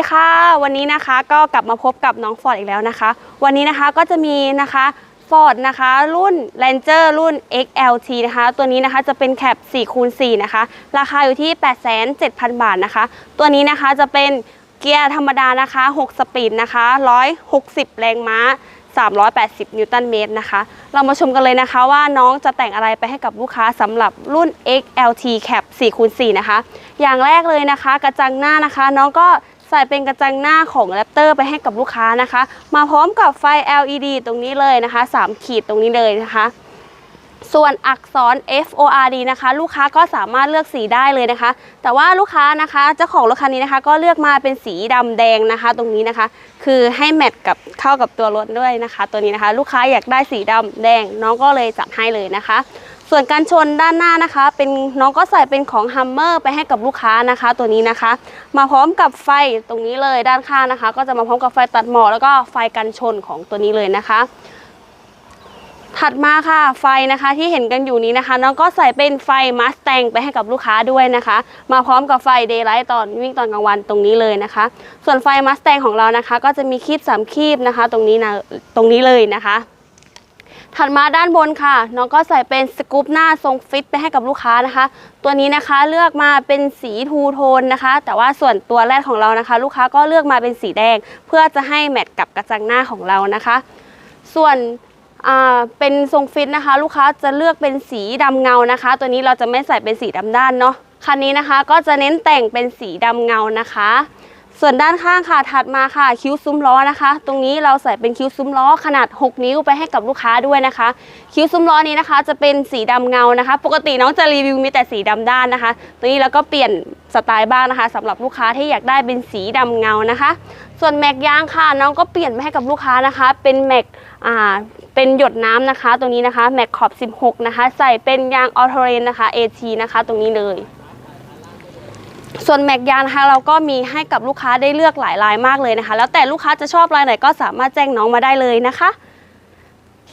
ดีค่ะ วันนี้นะคะก็กลับมาพบกับน้องฟอร์ดอีกแล้วนะคะ วันนี้นะคะก็จะมีนะคะฟอร์ดนะคะรุ่น Ranger รุ่น XLT นะคะ ตัวนี้นะคะจะเป็นแคป4คูณ4นะคะ ราคาอยู่ที่ 8,700 บาทนะคะ ตัวนี้นะคะจะเป็นเกียร์ธรรมดานะคะ 6 สปีดนะคะ 160 แรงม้า 380 นิวตันเมตรนะคะ เรามาชมกันเลยนะคะว่าน้องจะแต่งอะไรไปให้กับลูกค้าสำหรับรุ่น XLT Cap 4คูณ4นะคะ อย่างแรกเลยนะคะ กระจังหน้านะคะ น้องก็ ใส่เป็นกระจังหน้าของ Raptor ไปให้กับลูกค้านะคะ มาพร้อมกับไฟ LED ตรงนี้เลยนะคะ 3 ขีดตรงนี้เลยนะคะ ส่วนอักษร FORD นะคะ ลูกค้าก็สามารถเลือกสีได้เลยนะคะ แต่ว่าลูกค้านะคะเจ้าของรถคันนี้นะคะ ก็เลือกมาเป็นสีดำแดงนะคะ ตรงนี้นะคะ คือให้แมทกับเข้ากับตัวรถด้วยนะคะ ตัวนี้นะคะ ลูกค้าอยากได้สีดำแดงน้องก็เลยจัดให้เลยนะคะ ส่วนการชนด้านหน้านะคะ เป็นน้องก็ใส่เป็นของ Hummer ไปให้กับลูกค้านะคะ ตัวนี้นะคะ มาพร้อมกับไฟตรงนี้เลยด้านข้างนะคะ ก็จะมาพร้อมกับไฟตัดหมอกแล้วก็ไฟกันชนของตัวนี้เลยนะคะ ถัดมาค่ะไฟนะคะที่เห็นกันอยู่นี้นะคะ น้องก็ใส่เป็นไฟมัสแตงไปให้กับลูกค้าด้วยนะคะ มาพร้อมกับไฟเดย์ไลท์ตอนวิ่งตอนกลางวันตรงนี้เลยนะคะ ส่วนไฟมัสแตงของเรานะคะ ก็จะมีคีบสามคีบนะคะ ตรงนี้นะตรงนี้เลยนะคะ ถัดมาด้านบนค่ะ น้องก็ใส่เป็นสกูปหน้าทรงฟิตไปให้กับลูกค้านะคะ ตัวนี้นะคะเลือกมาเป็นสีทูโทนนะคะ แต่ว่าส่วนตัวแรกของเรานะคะ ลูกค้าก็เลือกมาเป็นสีแดง เพื่อจะให้แมทกับกระจังหน้าของเรานะคะ ส่วนอ่าเป็นทรงฟิตนะคะ ลูกค้าจะเลือกเป็นสีดำเงานะคะ ตัวนี้เราจะไม่ใส่เป็นสีดำด้านเนาะคันนี้นะคะก็จะเน้นแต่งเป็นสีดำเงานะคะ ส่วนด้านข้างค่ะถัดมาค่ะคิ้วซุ้มล้อนะคะ ตรงนี้เราใส่เป็นคิ้วซุ้มล้อขนาด 6 นิ้วไปให้กับลูกค้าด้วยนะคะ คิ้วซุ้มล้อนี้นะคะ จะเป็นสีดำเงานะคะ ปกติน้องจะรีวิวมีแต่สีดำด้านนะคะตัวนี้เราก็เปลี่ยนสไตล์บ้างนะคะสำหรับลูกค้าที่อยากได้เป็นสีดำเงานะคะ ส่วนแม็กยางค่ะน้องก็เปลี่ยนไปให้กับลูกค้านะคะ เป็นแม็กอ่าเป็นหยดน้ำนะคะ ตรงนี้นะคะแม็กขอบ 16 นะคะ ใส่เป็นยางออโทเรนนะคะ AT นะคะ ตรงนี้เลย ส่วนแม็กยานะคะเราก็มีให้กับลูกค้าได้เลือกหลายลายมากเลยนะคะ แล้วแต่ลูกค้าจะชอบลายไหนก็สามารถแจ้งน้องมาได้เลยนะคะ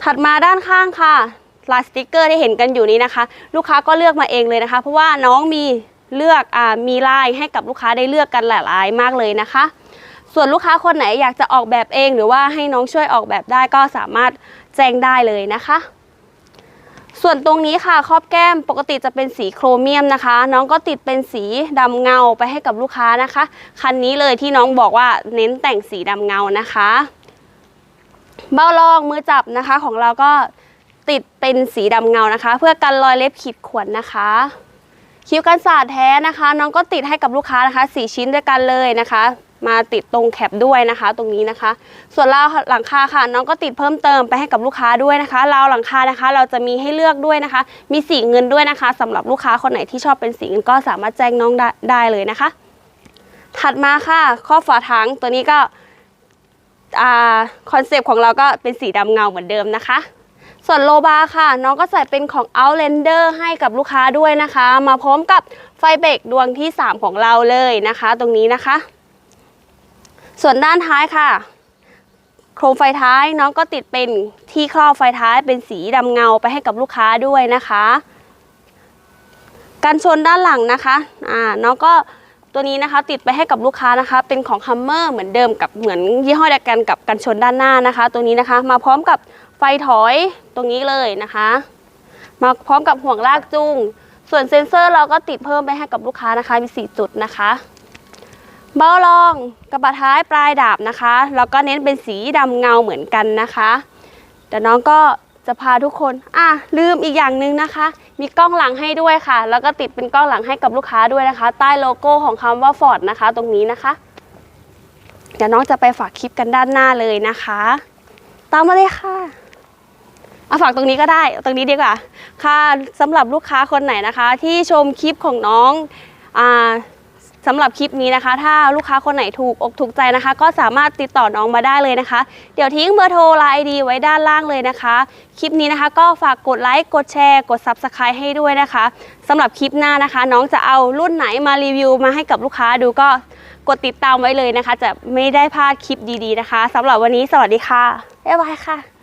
ถัดมาด้านข้างค่ะลายสติกเกอร์ที่เห็นกันอยู่นี้นะคะ ลูกค้าก็เลือกมาเองเลยนะคะ เพราะว่าน้องมีเลือกอมีลายให้กับลูกค้าได้เลือกกันหลายลายมากเลยนะคะ ส่วนลูกค้าคนไหนอยากจะออกแบบเอง หรือว่าให้น้องช่วยออกแบบได้ก็สามารถแจ้งได้เลยนะคะ ส่วนตรงนี้ค่ะครอบแก้มปกติจะเป็นสีโครเมียมนะคะ น้องก็ติดเป็นสีดำเงาไปให้กับลูกค้านะคะ คันนี้เลยที่น้องบอกว่าเน้นแต่งสีดำเงานะคะ เบ้ารองมือจับนะคะของเราก็ติดเป็นสีดำเงานะคะ เพื่อกันรอยเล็บขีดข่วนนะคะคิ้วกันสาดแท้นะคะ น้องก็ติดให้กับลูกค้านะคะสีชิ้นด้วยกันเลยนะคะ มาติดตรงแคปด้วยนะคะ ตรงนี้นะคะ ส่วนราวหลังคาค่ะ น้องก็ติดเพิ่มเติมไปให้กับลูกค้าด้วยนะคะราวหลังคานะคะ เราจะมีให้เลือกด้วยนะคะ มีสีเงินด้วยนะคะสำหรับลูกค้าคนไหนที่ชอบเป็นสีเงินก็สามารถแจ้งน้องได้ไดเลยนะคะ ถัดมาค่ะข้อฝาถังตัวนี้ก็คอนเซปต์ของเราก็เป็นสีดำเงาเหมือนเดิมนะคะส่วนโลบาค่ะ น้องก็ใส่เป็นของ Outlander ให้กับลูกค้าด้วยนะคะ มาพร้อมกับไฟเบรกดวงที่ 3 ของเราเลยนะคะ ตรงนี้นะคะ ส่วนด้านท้ายค่ะ โครงไฟท้ายน้องก็ติดเป็นที่ครอบไฟท้ายเป็นสีดำเงาไปให้กับลูกค้าด้วยนะคะ กันชนด้านหลังนะคะอ่าน้องก็ตัวนี้นะคะติดไปให้กับลูกค้านะคะ เป็นของ Hummer เหมือนเดิมกับเหมือนยี่ห้อเดียวกันกับกันชนด้านหน้านะคะ ตัวนี้นะคะ มาพร้อมกับไฟถอยตรงนี้เลยนะคะ มาพร้อมกับห่วงลากจูงส่วนเซ็นเซอร์เราก็ติดเพิ่มไปให้กับลูกค้านะคะมี 4 จุดนะคะ เบ้ารองกระบะท้ายปลายดาบนะคะ แล้วก็เน้นเป็นสีดำเงาเหมือนกันนะคะแต่น้องก็จะพาทุกคน อะลืมอีกอย่างหนึ่งนะคะ มีกล้องหลังให้ด้วยค่ะ แล้วก็ติดเป็นกล้องหลังให้กับลูกค้าด้วยนะคะ ใต้โลโก้ของคำว่า Ford นะคะ ตรงนี้นะคะ เดี๋ยวน้องจะไปฝากคลิปกันด้านหน้าเลยนะคะ ตามมาเลยค่ะเอาฝากตรงนี้ก็ได้ ตรงนี้ดีกว่า ค่ะสำหรับลูกค้าคนไหนนะคะ ที่ชมคลิปของน้องอ่า สำหรับคลิปนี้นะคะ ถ้าลูกค้าคนไหนถูกอกถูกใจนะคะ ก็สามารถติดต่อน้องมาได้เลยนะคะ เดี๋ยวทิ้งเบอร์โทรไลน์ไอดีไว้ด้านล่างเลยนะคะ คลิปนี้นะคะก็ฝากกดไลค์กดแชร์ กด Subscribe ให้ด้วยนะคะสำหรับคลิปหน้านะคะ น้องจะเอารุ่นไหนมารีวิวมาให้กับลูกค้าดูก็กดติดตามไว้เลยนะคะ จะไม่ได้พลาดคลิปดีๆนะคะสำหรับวันนี้สวัสดีค่ะบ๊ายบายค่ะ